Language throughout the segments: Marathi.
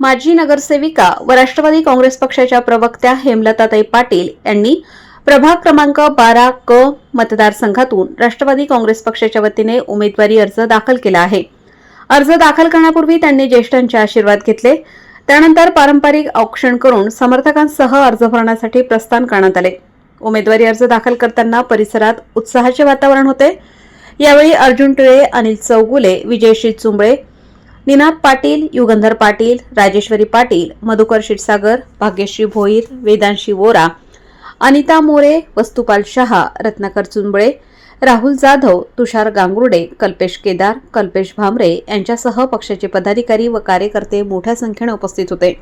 माजी नगरसेविका व राष्ट्रवादी काँग्रेस पक्षाच्या प्रवक्त्या हेमलताताई पाटील यांनी प्रभाग क्रमांक बारा क मतदारसंघातून राष्ट्रवादी काँग्रेस पक्षाच्या वतीने उमेदवारी अर्ज दाखल केला आहे. अर्ज दाखल करण्यापूर्वी त्यांनी ज्येष्ठांचे आशीर्वाद घेतले. त्यानंतर पारंपरिक औक्षण करून समर्थकांसह अर्ज भरण्यासाठी प्रस्थान करण्यात आले. उमेदवारी अर्ज दाखल करताना परिसरात उत्साहाचे वातावरण होते. यावेळी अर्जुन टिळे अनिल चौगुले विजयश्री चुंबळे निनाद पाटील युगंधर पाटील राजेश्वरी पाटील मधुकर क्षीरसागर भाग्यश्री भोईर वेदांशी वोरा अनिता मोरे वस्तुपाल शहा रत्नाकर चुंबळे राहुल जाधव तुषार गांगुर्डे कल्पेश केदार कल्पेश भामरे यांच्यासह पक्षाचे पदाधिकारी व कार्यकर्ते मोठ्या संख्येने उपस्थित होते.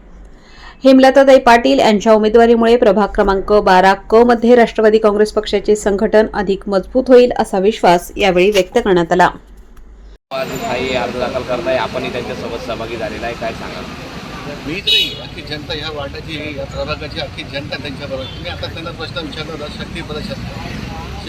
हेमलताताई पाटील यांच्या उमेदवारीमुळे प्रभाग क्रमांक बारा क मध्ये राष्ट्रवादी काँग्रेस पक्षाचे संघटन अधिक मजबूत होईल असा विश्वास यावेळी व्यक्त करण्यात आला. काही अर्ज दाखल करताय आपणही त्यांच्यासोबत सहभागी झालेला आहे काय सांगाल? मीच नाही अख्खी जनता ह्या वार्डाची या प्रभागाची अख्खी जनता त्यांच्याबरोबर. तुम्ही आता त्यांना प्रश्न विचारला होता शक्ती प्रदर्शन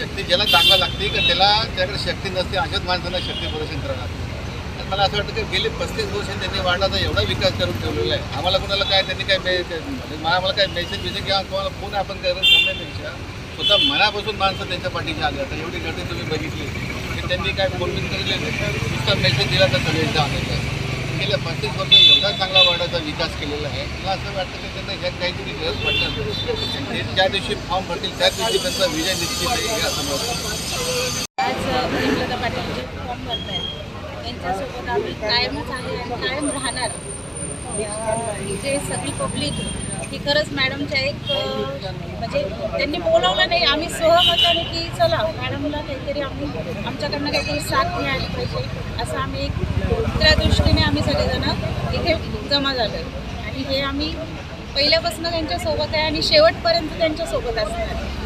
शक्ती ज्याला चांगला लागते का त्याला त्याकडे शक्ती नसते अशाच माणसांना शक्ती प्रदर्शन करावं लागतं. तर मला असं वाटतं की गेले पस्तीस वर्ष त्यांनी वार्डाचा एवढा विकास करून ठेवलेला आहे. आम्हाला कोणाला काय त्यांनी काय मे म्हणजे आम्हाला काय मेसेज बिसेज किंवा तुम्हाला फोन आपण करत सांगण्यापेक्षा स्वतः मनापासून माणसं त्यांच्या पाठीशी आले. आता एवढी गर्दी तुम्ही त्यांनी काय फोन केले नुसता मेसेज दिला तर सगळे इथं आलेलं आहे गेल्या पस्तीस वर्ष एवढा चांगला वार्डाचा विकास केलेला आहे. मला असं वाटतं की त्यांना ह्यात काहीतरी गरज पडणार ते ज्या दिवशी फॉर्म भरतील त्याच दिवशी त्यांचा विजय निश्चित आहे असं मला वाटतं. आज पाटील जे फॉर्म भरत आहेत त्यांच्यासोबत आम्ही कायमच आहे आणि कायम राहणार. जे सगळी पब्लिक की खरंच मॅडमच्या एक म्हणजे त्यांनी बोलावलं नाही. आम्ही सहमताने की चला मॅडमला काहीतरी आम्ही आमच्याकडनं काहीतरी साथ मिळाली पाहिजे. असं आम्ही एक त्या दृष्टीने आम्ही सगळेजण इथे जमा झालो आणि हे आम्ही पहिल्यापासून त्यांच्यासोबत आहे आणि शेवटपर्यंत त्यांच्यासोबत असणार आहे.